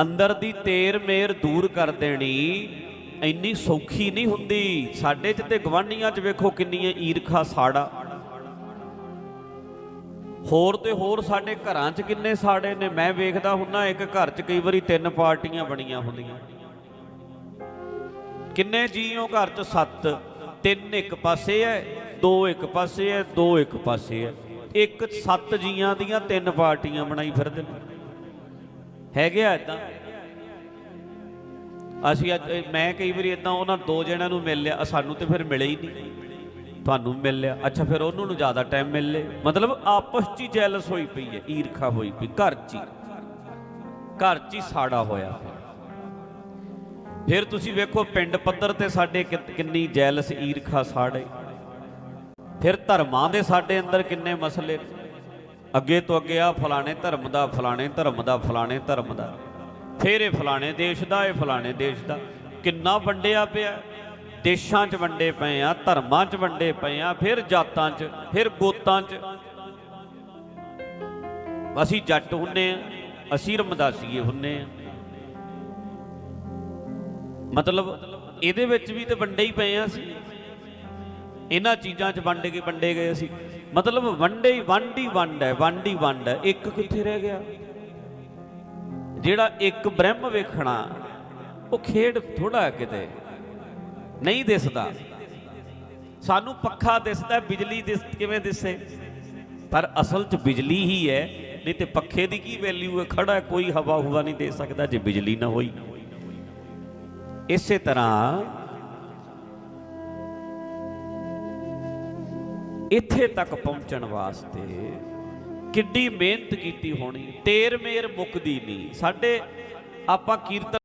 ਅੰਦਰ ਦੀ ਤੇਰ ਮੇਰ ਦੂਰ ਕਰ ਦੇਣੀ, ਇੰਨੀ ਸੌਖੀ ਨਹੀਂ ਹੁੰਦੀ। ਸਾਡੇ 'ਚ ਤੇ ਗਵਾਂਢੀਆਂ 'ਚ ਵੇਖੋ ਕਿੰਨੀਆਂ ਈਰਖਾ ਸਾੜਾ। ਹੋਰ ਤੇ ਹੋਰ ਸਾਡੇ ਘਰਾਂ 'ਚ ਕਿੰਨੇ ਸਾੜੇ ਨੇ। ਮੈਂ ਵੇਖਦਾ ਹੁੰਨਾ, ਇੱਕ ਘਰ 'ਚ ਕਈ ਵਾਰੀ ਤਿੰਨ ਪਾਰਟੀਆਂ ਬਣੀਆਂ ਹੁੰਦੀਆਂ। ਕਿੰਨੇ ਜੀਓ ਘਰ 'ਚ ਸੱਤ, ਤਿੰਨ ਇੱਕ ਪਾਸੇ ਐ, ਦੋ ਇੱਕ ਪਾਸੇ ਐ, ਦੋ ਇੱਕ ਪਾਸੇ ਐ। ਇੱਕ ਸੱਤ ਜੀਆਂ ਦੀਆਂ ਤਿੰਨ ਪਾਰਟੀਆਂ ਬਣਾਈ ਫਿਰਦੇ ਨੇ। ਹੈਗੇ ਆ ਇਦਾਂ ਅਸੀਂ ਅੱਜ ਮੈਂ ਕਈ ਵਾਰੀ ਇਦਾਂ ਉਹਨਾਂ ਦੋ ਜਣਿਆਂ ਨੂੰ ਮਿਲ ਲਿਆ, ਸਾਨੂੰ ਤੇ ਫਿਰ ਮਿਲੇ ਹੀ ਨਹੀਂ। ਤੁਹਾਨੂੰ ਮਿਲ ਲਿਆ। ਅੱਛਾ, ਫਿਰ ਉਹਨਾਂ ਨੂੰ ਜ਼ਿਆਦਾ ਟਾਈਮ ਮਿਲ ਲੇ ਮਤਲਬ ਆਪਸ 'ਚ ਹੀ ਜੈਲਸ ਹੋਈ ਪਈ ਹੈ, ਈਰਖਾ ਹੋਈ ਪਈ, ਘਰ 'ਚ ਹੀ। ਘਰ 'ਚ ਹੀ ਸਾੜਾ ਹੋਇਆ ਫਿਰ। ਤੁਸੀਂ ਵੇਖੋ, ਪਿੰਡ ਪੱਧਰ ਤੇ ਸਾਡੇ ਕਿ- ਕਿੰਨੀ ਜੈਲਸ ਈਰਖਾ, ਸਾੜੇ। ਫਿਰ ਧਰਮਾਂ ਦੇ ਸਾਡੇ ਅੰਦਰ ਕਿੰਨੇ ਮਸਲੇ ਨੇ। ਅੱਗੇ ਤੋਂ ਅੱਗੇ ਆ ਫਲਾਣੇ ਧਰਮ ਦਾ, ਫਲਾਣੇ ਧਰਮ ਦਾ, ਫਲਾਣੇ ਧਰਮ ਦਾ। ਫਿਰ ਇਹ ਫਲਾਣੇ ਦੇਸ਼ ਦਾ, ਇਹ ਫਲਾਣੇ ਦੇਸ਼ ਦਾ। ਕਿੰਨਾ ਵੰਡਿਆ ਪਿਆ? ਦੇਸ਼ਾਂ 'ਚ ਵੰਡੇ ਪਏ ਆ, ਧਰਮਾਂ 'ਚ ਵੰਡੇ ਪਏ ਆ, ਫਿਰ ਜਾਤਾਂ 'ਚ, ਫਿਰ ਗੋਤਾਂ 'ਚ। ਅਸੀਂ ਜੱਟ ਹੁੰਨੇ ਆ, ਅਸੀਂ ਰਮਦਾਸੀਏ ਹੁੰਨੇ ਆ। ਮਤਲਬ ਇਹਦੇ ਵਿੱਚ ਵੀ ਤੇ ਵੰਡੇ ਹੀ ਪਏ ਆ ਅਸੀਂ। ਇਹਨਾਂ ਚੀਜ਼ਾਂ 'ਚ ਵੰਡ ਕੇ ਵੰਡੇ ਗਏ ਅਸੀਂ। ਮਤਲਬ ਵੰਡੇ ਹੀ ਵੰਡ ਹੀ ਵੰਡ ਹੈ, ਵੰਡ ਹੀ ਵੰਡ ਹੈ। ਇੱਕ ਕਿੱਥੇ ਰਹਿ ਗਿਆ? ਜਿਹੜਾ ਇੱਕ ਬ੍ਰਹਮ ਵੇਖਣਾ, ਉਹ ਖੇਡ ਥੋੜਾ ਕਿਤੇ ਨਹੀਂ ਦਿਸਦਾ। ਸਾਨੂੰ ਪੱਖਾ ਦਿਸਦਾ, ਬਿਜਲੀ ਦਿਸ ਕਿਵੇਂ ਦਿਸੇ? ਪਰ ਅਸਲ 'ਚ ਬਿਜਲੀ ਹੀ ਹੈ, ਨਹੀਂ ਤੇ ਪੱਖੇ ਦੀ ਕੀ ਵੈਲਿਊ ਹੈ? ਖੜਾ ਕੋਈ ਹਵਾ ਹੁਵਾ ਨਹੀਂ ਦੇ ਸਕਦਾ ਜੇ ਬਿਜਲੀ ਨਾ ਹੋਈ। ਇਸੇ ਤਰ੍ਹਾਂ ਇੱਥੇ ਤੱਕ ਪਹੁੰਚਣ ਵਾਸਤੇ ਕਿੱਡੀ ਮਿਹਨਤ ਕੀਤੀ ਹੋਣੀ, ਤੇਰ ਮੇਰ ਮੁੱਕਦੀ ਨਹੀਂ। ਸਾਡੇ ਆਪਾਂ ਕੀਰਤਨ